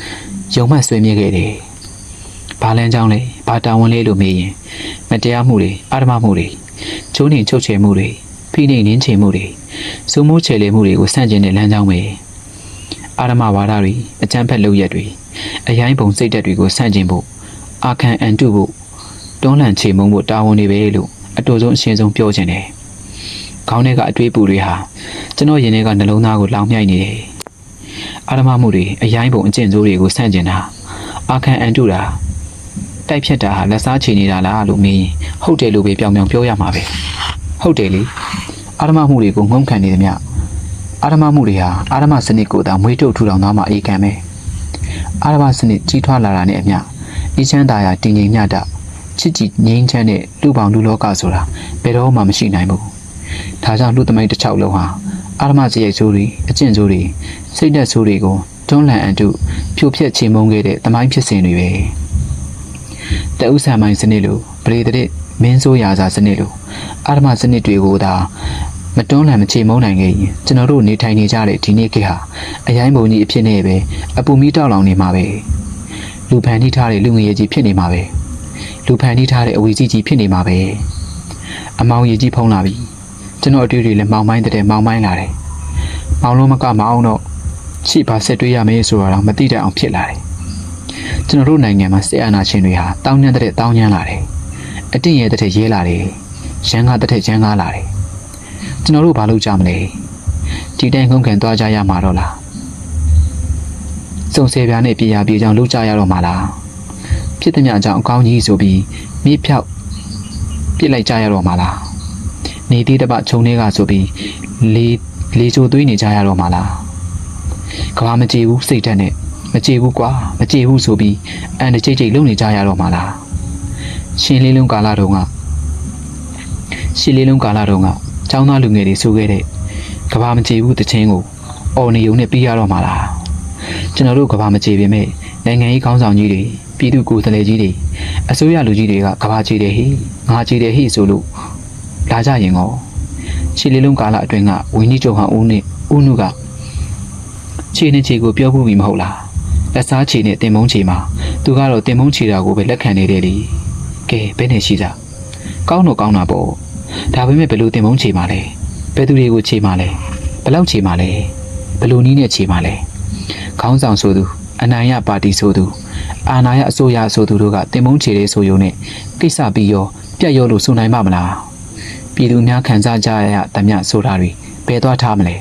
ယုံမှတ်ဆွေးမြေ့ခဲ့တယ်။ဘာလမ်းကြောင်းလဲ ဘာတာဝန်လဲလို့မေးရင်မတရားမှုတွေအာဓမမှုတွေချိုးနှင်ချုပ်ချယ်မှုတွေဖိနှိပ်နင်းချေမှုတွေစုမိုးချေလေမှုတွေကိုဆန့်ကျင်တဲ့လမ်းကြောင်းပဲအာဓမဝါဒတွေအကြမ်းဖက်လုပ်ရက်တွေအယိုင်းပုံစိတ်ဓာတ်တွေကိုဆန့်ကျင်ဖို့အာခံအန်တုဖို့တွန်းလှန်ချေမှုန်းဖို့တာဝန်တွေပဲလို့အတူဆုံးအရှင်းဆုံးပြောချင်တယ်။ခေါင်းထဲကအတွေးပူတွေဟာကျွန်တော်ရင်ထဲကနှလုံးသားကိုလောင်မြိုက်နေတယ်။အာဓမမှုတွေအယိုင်းပုံအကျင့်ဆိုးတွေကိုဆန့်ကျင်တာအာခံအန်တုတာ တိုက်ဖြတ်တာဟာလက်စားချေနေတာလားလို့မေးရင်ဟုတ်တယ်လို့ပဲပြောင်ပြောင်ပြောရမှာပဲ။ဟုတ်တယ်လေ။အာဓမမှုတွေကိုငုံခံနေသမျှအာဓမမှုတွေဟာအာဓမစနစ်ကိုသာမွေးထုတ်ထူထောင်သွားမှအေးခံပဲ။အာဓမစနစ်ကြီးထွားလာတာနဲ့အမျှအေးချမ်းသာယာတည်ငြိမ်ညတာချစ်ကြည်ငြိမ်းချမ်းတဲ့လူပေါင်းလူလောကဆိုတာဘယ်တော့မှမရှိနိုင်ဘူး။ဒါကြောင့်လူသမိုင်းတစ်ချောက်လုံးဟာအာဓမစရိုက်ဆိုးတွေအကျင့်ဆိုးတွေစိတ်ဓာတ်ဆိုးတွေကိုတွန်းလှန်အန်တုဖြိုဖျက်ချေမှုန်းခဲ့တဲ့သမိုင်းဖြစ်စဉ်တွေပဲ။ တအုပ်ဆံမိုင်းစနစ်လိုပရိသေမင်းဆိုးရာစာစနစ်လိုအာဓမစနစ်တွေကိုသာမတွန်းလှန်မချေမှုန်းနိုင်ခဲ့ရင်ကျွန်တော်တို့နေထိုင်နေကြတဲ့ဒီနေ့ခေတ်ဟာအယိုင်းပုံကြီးအဖြစ်နဲ့ပဲအပူမီတောက်လောင်နေမှာပဲလူဖန်တီးထားတဲ့လူငယ်ကြီးဖြစ်နေမှာပဲလူဖန်တီးထားတဲ့အဝီကြီးကြီးဖြစ်နေမှာပဲအမောင်ကြီးကြီးဖုံးလာပြီကျွန်တော်အတွေ့တွေလည်းမောင်မိုင်းတဲ့မောင်မိုင်းလာတယ်မောင်လုံးမကမအောင်တော့ချိပါဆက်တွေးရမယ်ဆိုတော့မသိတတ်အောင်ဖြစ်လာတယ် ကျွန်တော်တို့နိုင်ငံမှာစစ်အာဏာရှင်တွေဟာတောင်းညံတဲ့တောင်းညံလာတယ်အတင့်ရဲတဲ့ရဲလာတယ်ရန်ကားတဲ့ရန်ကားလာတယ်ကျွန်တော်တို့ဘာလုပ်ကြမလဲဒီတိုင်းခုန်ခံသွားကြရမှာတော့လားစုံဆယ်ပြားနဲ့ပြည်ရပြည်ကြောင်လုပ်ကြရတော့မှာလားဖြစ်သည်များအကြောင်းအကောင်းကြီးဆိုပြီးမိဖြောက်ပြစ်လိုက်ကြရတော့မှာလားနေသေးတပခြုံထဲကဆိုပြီးလေးလေးချိုသွေးနေကြရတော့မှာလားကဘာမကြည့်ဘူးစိတ်ဓာတ်နဲ့ မကြည့်ဘူးကွာမကြည့်ဘူးဆိုပြီးအန်တကြိတ်ကြိတ်လုံနေကြရတော့မှာလားရှင်လေးလုံးကာလတုန်းကရှင်လေးလုံးကာလတုန်းကចောင်းသားလူငယ်တွေဆိုခဲ့တဲ့ကဘာမကြည့်ဘူးတခြင်းကိုအော်နေုံနဲ့ပြီးရတော့မှာလားကျွန်တော်တို့ကဘာမကြည့်ပေမဲ့နိုင်ငံရေးခေါင်းဆောင်ကြီးတွေပြည်သူကိုယ်စားလှယ်ကြီးတွေအစိုးရလူကြီးတွေကကဘာကြည့်တယ်ဟိငါကြည့်တယ်ဟိဆိုလို့လာကြရင်ကောခြေလေးလုံးကာလအတွင်းကဝင်းကြီးချုပ်ဟန်ဦးနဲ့ဦးနုကခြေနဲ့ခြေကိုပြောဖို့ပြီမဟုတ်လား လက်စားခြေနဲ့တင်မုံခြေမှာသူကတော့တင်မုံခြေတာကိုပဲလက်ခံနေတယ်လေကဲဘယ်နဲ့ရှိစားကောင်းတော့ကောင်းတာပေါ့ဒါပေမဲ့ဘယ်လိုတင်မုံခြေမှာလဲဘယ်သူတွေကိုခြေမှာလဲဘယ်လောက်ခြေမှာလဲဘယ်လိုနည်းနဲ့ခြေမှာလဲခေါင်းဆောင်ဆိုသူအနိုင်ရပါတီဆိုသူအာဏာရအစိုးရဆိုသူတို့ကတင်မုံခြေလေးဆိုရုံနဲ့ကိစ္စပြီးရောပြတ်ရောလို့ဆိုနိုင်မှာမလားပြည်သူများခံစားကြရသမျှဆိုတာတွေပယ်သွားထားမလဲ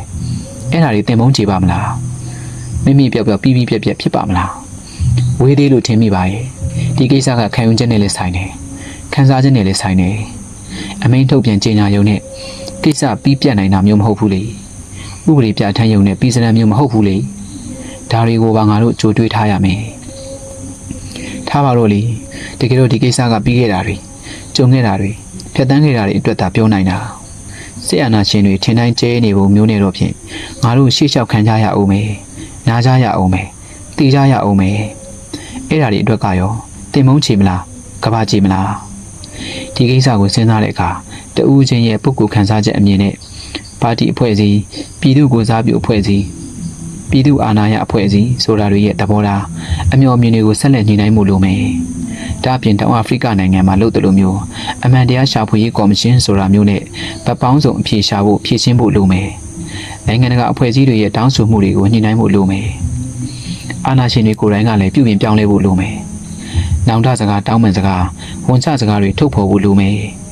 အဲ့ဒါတွေတင်မုံခြေပါမလား မိမိပြောက်ပြောက်ပြီးပြီးပြက်ပြက်ဖြစ်ပါမလားဝေးသေးလို့ထင်မိပါရဲ့ဒီကိစ္စကခံယူချက်နဲ့လည်းဆိုင်တယ်ခံစားချက်နဲ့လည်းဆိုင်တယ်အမိန်ထုတ်ပြန်ကြေညာရုံနဲ့ကိစ္စပြီးပြတ်နိုင်တာမျိုးမဟုတ်ဘူးလေဥပဒေပြဋ္ဌာန်းရုံနဲ့ပြည်စံမျိုးမဟုတ်ဘူးလေဒါတွေကိုပါငါတို့ကြိုတွေးထားရမယ်ထားပါတော့လေတကယ်တော့ဒီကိစ္စကပြီးခဲ့တာတွေကြုံခဲ့တာတွေဖြတ်တန်းခဲ့တာတွေအတွက်သာပြောနိုင်တာစစ်အာဏာရှင်တွေထင်တိုင်းကျဲနေဖို့မျိုးနေတော့ဖြင့်ငါတို့ရှေ့လျှောက်ခံကြရအောင်မယ် နားကြရအောင်မယ်တီးကြရအောင်မယ်အဲ့ဒါတွေအတွက်ကရောတင်မုန်းချေမလားကဘာချေမလားဒီကိစ္စကိုစဉ်းစားတဲ့အခါတဦးချင်းရဲ့ပုဂ္ဂိုလ်ခံစားချက်အမြင်နဲ့ပါတီအဖွဲ့အစည်းပြည်သူ့ကိုစားပြုအဖွဲ့အစည်းပြည်သူ့အာဏာရအဖွဲ့အစည်းဆိုတာတွေရဲ့သဘောထားအမျှော်မြင်တွေကိုဆက်လက်ညှိနှိုင်းမှုလိုမယ်။ဒါ့အပြင်တောင်အာဖရိကနိုင်ငံမှာလုပ်တယ်လို့မျိုးအမှန်တရားရှာဖွေရေးကော်မရှင်ဆိုတာမျိုးနဲ့ဗတ်ပေါင်းစုံအဖြေရှာဖို့ဖြည့်ရှင်းဖို့လိုမယ်။ နိုင်ငံတကာအဖွဲ့အစည်းတွေရဲ့တောင်းဆိုမှုတွေကိုညှိနှိုင်းဖို့လိုမယ်။အာဏာရှင်တွေကိုယ်တိုင်ကလည်းပြုပြင်ပြောင်းလဲဖို့လိုမယ်။နောင်တစကားတောင်းပန်စကားဝန်ချစကားတွေထုတ်ဖော်ဖို့လိုမယ်။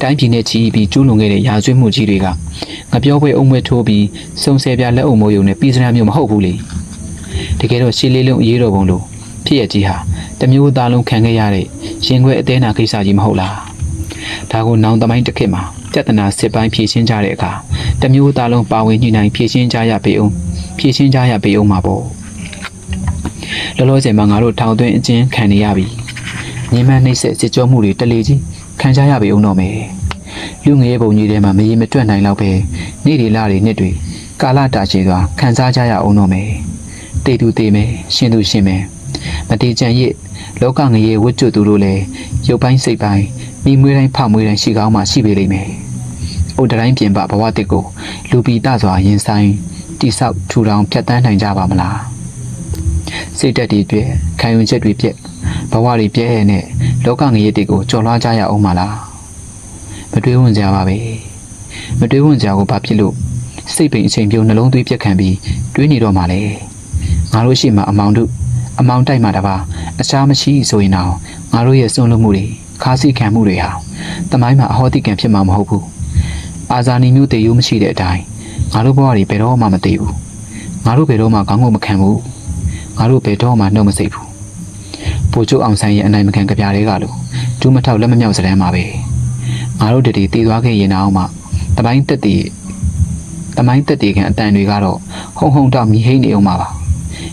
တိုင်းပြည်နဲ့ချီးပြီးကျူးလွန်ခဲ့တဲ့ရာဇဝတ်မှုကြီးတွေကငပြောပွဲအုံမွေထိုးပြီးစုံဆယ်ပြလက်အုံမိုးယုံနဲ့ပြည်စရမျိုးမဟုတ်ဘူးလေတကယ်တော့ရှေးလေးလုံးအရေးတော်ပုံလို့ဖြစ်ရကြီးဟာတမျိုးသားလုံးခံခဲ့ရတဲ့ရင်ခွဲအသေးနာကိစ္စကြီးမဟုတ်လားဒါကိုနောင်သမိုင်းတစ်ခေတ်မှာပြဿနာစစ်ပိုင်းဖြေရှင်းကြတဲ့အခါ တမျိုးသားလုံးပါဝင်ညှိနှိုင်းဖြေရှင်းကြရပေအောင်ဖြေရှင်းကြရပေအောင်မှာပေါ့လောလောဆယ်မှာငါတို့ထောင်သွင်းအကျဉ်းခံနေရပြီညင်မနှိမ့်ဆက်စစ်ကြောမှုတွေတလေကြီးခံကြရပေအောင်တော့မယ်လူငယ်ပုံကြီးထဲမှာမရေမတွက်နိုင်တော့ပဲနေ့တွေလတွေနှစ်တွေကာလတာရှည်စွာခံစားကြရအောင်တော့မယ်တေသူတေမယ်ရှင်သူရှင်မယ်မတေချံရစ်လောကငရေဝတ်ကျွတ်သူတို့လည်းရုပ်ပိုင်းစိတ်ပိုင်းမိမွေးတိုင်းဖမွေးတိုင်းရှိကောင်းမှရှိပေလိမ့်မယ်။ အိုတတိုင်းပြင်ပဘဝတစ်ကိုလူပီတစွာရင်ဆိုင်တိဆောက်ထူထောင်ဖြတ်တန်းနိုင်ကြပါမလားစိတ်တက်တွေပြည့်ခံယူချက်တွေပြည့်ဘဝတွေပြည့်ရဲ့နဲ့လောကငရေတွေကိုကြော်လွှားကြရအောင်မလားမတွေးဝင်ကြပါပဲမတွေးဝင်ကြကိုဘာဖြစ်လို့စိတ်ပိန်အချိန်ပြုံးနှလုံးသွေးပြက်ခံပြီးတွေးနေတော့မှလဲငါတို့ရှိမှအမောင်တို့အမောင်တိုက်မှတပါအခြားမရှိဆိုရင်တော့ငါတို့ရဲ့စွန့်လွတ်မှုတွေခါးစီခံမှုတွေဟာတမိုင်းမှာအဟောတိကံဖြစ်မှာမဟုတ်ဘူး အာဇာနည်မျိုးတည်ယူမရှိတဲ့အတိုင်းငါတို့ဘဝတွေဘယ်တော့မှမတည်ဘူးငါတို့ဘယ်တော့မှကောင်းဖို့မခံဘူးငါတို့ဘယ်တော့မှနှုတ်မစိတ်ဘူးပို့ချုပ်အောင်ဆိုင်ရဲ့အနိုင်မခံကြပြားတွေကလို့ဒူးမထောက်လက်မမြောက်စတဲ့မှာပဲငါတို့တည်းတည်သွားခဲ့ရင်တော့မှတမိုင်းတက်တည်တမိုင်းတက်တည်ခံအတန်တွေကတော့ဟုံဟုံတော့မြည်ဟိနေအောင်ပါပါ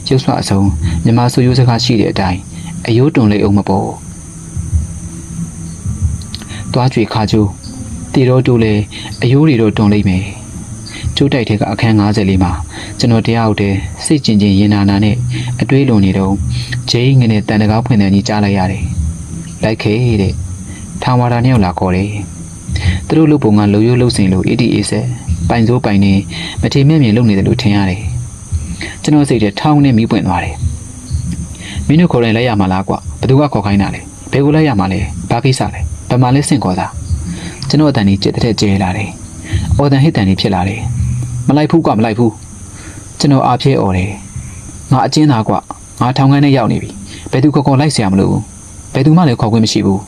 ရုပ်ဆွအစုံမြမဆိုရိုးစကားရှိတဲ့အတိုင်းအယိုးတွန်လေးအောင်မပေါ်သွားကြွေခါကျိုး တီတော့တူလေအယိုးတွေတော့တွန်လိုက်မယ်ကျိုးတိုက်တဲ့ကအခန်း90လေးမှာကျွန်တော်တရားဟုတ်တယ်စိတ်ကျင်ကျင်ရင်နာနာနဲ့အတွေးလွန်နေတော့ဂျိန်းငနဲ့တန်တကားဖွင့်တယ်ကြီးကြားလိုက်ရတယ်လိုက်ခေတဲ့ထောင်ဝါဒနဲ့ရောက်လာခေါ်တယ်သူတို့လူပုံကလူရိုးလှုပ်စင်လို့ ADA ဆက်ပိုင်စိုးပိုင်နေမထေမြင့်မြင့်လုပ်နေတယ်လို့ထင်ရတယ်ကျွန်တော်စိတ်ထဲထောင်းနဲ့မီးပွင့်သွားတယ်မင်းတို့ခေါ်ရင်လိုက်ရမှာလားကွဘယ်သူကခေါ်ခိုင်းတာလဲဘယ်ကိုလိုက်ရမှာလဲဘာကိစ္စလဲဘယ်မှာလဲစင့်ခေါ်တာ ကျွန်တော်အတန်ကြီးကြက်တဲ့ကျဲလာတယ်အော်တန်ဟစ်တန်ကြီးဖြစ်လာတယ်မလိုက်ဘူးကွမလိုက်ဘူးကျွန်တော်အားဖြဲអော်တယ်ငါအချင်းသားကွငါထောင်ခန်းထဲရောက်နေပြီဘယ်သူခေါ်ခေါ်လိုက်เสียမလို့ဘယ်သူမှလည်းခေါ်ခွင့်မရှိဘူး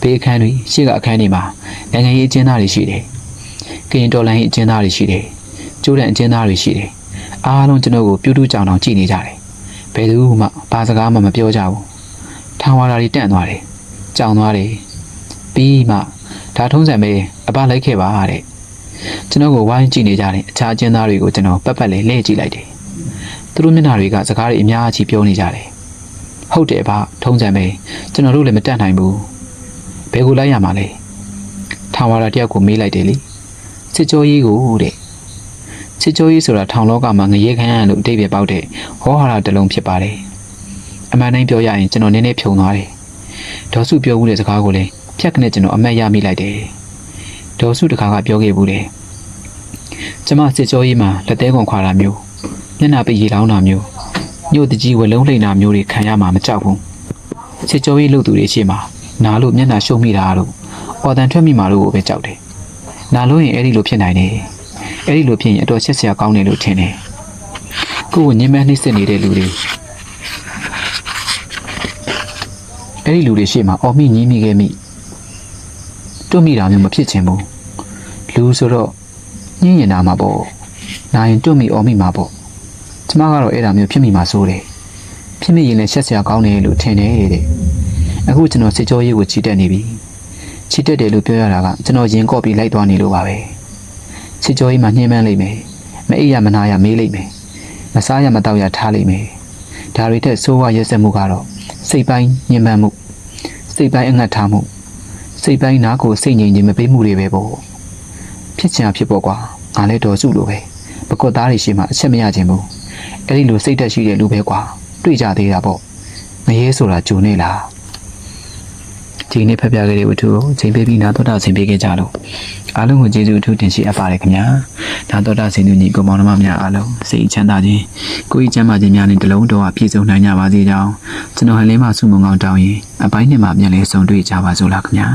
ဘေးအခန်းတွေရှေ့ကအခန်းတွေမှာနိုင်ငံရေးအကျဉ်းသားတွေရှိတယ်ကရင်တော်လိုင်းရေးအကျဉ်းသားတွေရှိတယ်ကျိုးတဲ့အကျဉ်းသားတွေရှိတယ်အားလုံးကျွန်တော်ကိုပြုတ်တူးကြောင်တောင်ကြည့်နေကြတယ်ဘယ်သူမှဘာစကားမှမပြောကြဘူးထောင်ဝါရာတွေတန့်သွားတယ်ကြောင်သွားတယ်ပြီးမှ ဒါထုံးစံပဲအပလိုက်ခဲ့ပါတဲ့ကျွန်တော်ကိုဝိုင်းကြည့်နေကြတယ်အခြားအကျဉ်းသားတွေကိုကျွန်တော်ပတ်ပတ်လေးလှည့်ကြည့်လိုက်တယ်သူတို့မျက်နှာတွေကစကားတွေအများကြီးပြောနေကြတယ်ဟုတ်တယ်ဗျထုံးစံပဲကျွန်တော်တို့လည်းမတတ်နိုင်ဘူးဘယ်ကိုလိုက်ရမှာလဲထောင်ဝါရာတယောက်ကိုမေးလိုက်တယ်လေစစ်ကြောရေးကိုတဲ့စစ်ကြောရေးဆိုတာထောင်လောကမှာငရေခမ်းရလို့အတိတ်ပဲပေါက်တဲ့ဟောဟာရတစ်လုံးဖြစ်ပါတယ်အမှန်တိုင်းပြောရရင်ကျွန်တော်နည်းနည်းဖြုံသွားတယ်ဒေါ်စုပြောဦးတဲ့စကားကိုလည်း ဖြတ်ကနေကျွန်တော်အမတ်ရမိလိုက်တယ်ဒေါ်စုတခါကပြောခဲ့ဘူးတယ်ကျမစစ်ကြောရေးမှာလက်သေးကွန်ခွာတာမျိုးမျက်နှာပိတ်ရေလောင်းတာမျိုးညို့တကြီးဝလုံးလှိန်တာမျိုးတွေခံရမှာမကြောက်ဘူးစစ်ကြောရေးလုပ်သူတွေရှေ့မှာနားလို့မျက်နှာရှုံမိတာလို့အော်တန်ထွက်မိမှာလို့ပဲကြောက်တယ်နားလို့ရင်အဲ့ဒီလိုဖြစ်နိုင်တယ်အဲ့ဒီလိုဖြစ်ရင်အတော်ချက်စရာကောင်းတယ်လို့ထင်တယ်ကိုယ်ကိုညှဉ်းပန်းနှိမ့်စစ်နေတဲ့လူတွေအဲ့ဒီလူတွေရှေ့မှာအော်မိညင်းမိခဲ့မိ တွတ်မိတာမျိုးမဖြစ်ချင်ဘူးလူဆိုတော့ညှင်းရင်နာမှာပေါ့နာရင်တွတ်မိအော်မိမှာပေါ့ကျမကတော့အဲ့ဒါမျိုးဖြစ်မိမှာစိုးတယ်ဖြစ်မိရင်လည်းရှက်စရာကောင်းတယ်လို့ထင်တယ်တဲ့အခုကျွန်တော်စစ်ကြောရေးကိုချီတက်နေပြီချီတက်တယ်လို့ပြောရတာကကျွန်တော်ရင်ကော့ပြီးလိုက်သွားနေလို့ပါပဲစစ်ကြောရေးမှာညှင်းပန်းလိုက်မယ်မအိပ်ရမနာရမေးလိုက်မယ်မစားရမတောက်ရထားလိုက်မယ်ဒါတွေတက်ဆိုးဝါးရက်စက်မှုကတော့စိတ်ပိုင်းညှဉ်းပန်းမှုစိတ်ပိုင်းအငတ်ထားမှု စိတ်ပိုင်းနားကိုစိတ်ငြိမ်ခြင်းမပေးမှုတွေပဲပေါ့ဖြစ်ချင်တာဖြစ်ပေါ့ကွာငါလည်းတော်စုလိုပဲပကွက်သားတွေရှိမှအချက်မရခြင်းဘူးအဲ့ဒီလိုစိတ်တက်ရှိတဲ့လူပဲကွာတွေ့ကြသေးတာပေါ့ငရဲဆိုတာဂျုံနေလားဒီနေ့ဖတ်ပြခဲ့တဲ့ဝတ္ထုကိုချိန်ပေးပြီးနာတော်တာဆင်ပေးခဲ့ကြလို့ အားလုံးကိုကျေးဇူးအထူးတင်ရှိအပ်ပါတယ်ခင်ဗျာနာတော်တာဆင်သူညီကိုမောင်နှမများအားလုံးစိတ်ချမ်းသာခြင်းကိုယ်ဤချမ်းသာခြင်းများနဲ့တလုံးတော်အပြည့်စုံနိုင်ကြပါစေကြောင်းကျွန်တော်ဟန်လေးမှဆုမွန်ကောင်းတောင်းရင်အပိုင်းနှစ်မှာပြန်လည်ဆုံတွေ့ကြပါစို့လားခင်ဗျာ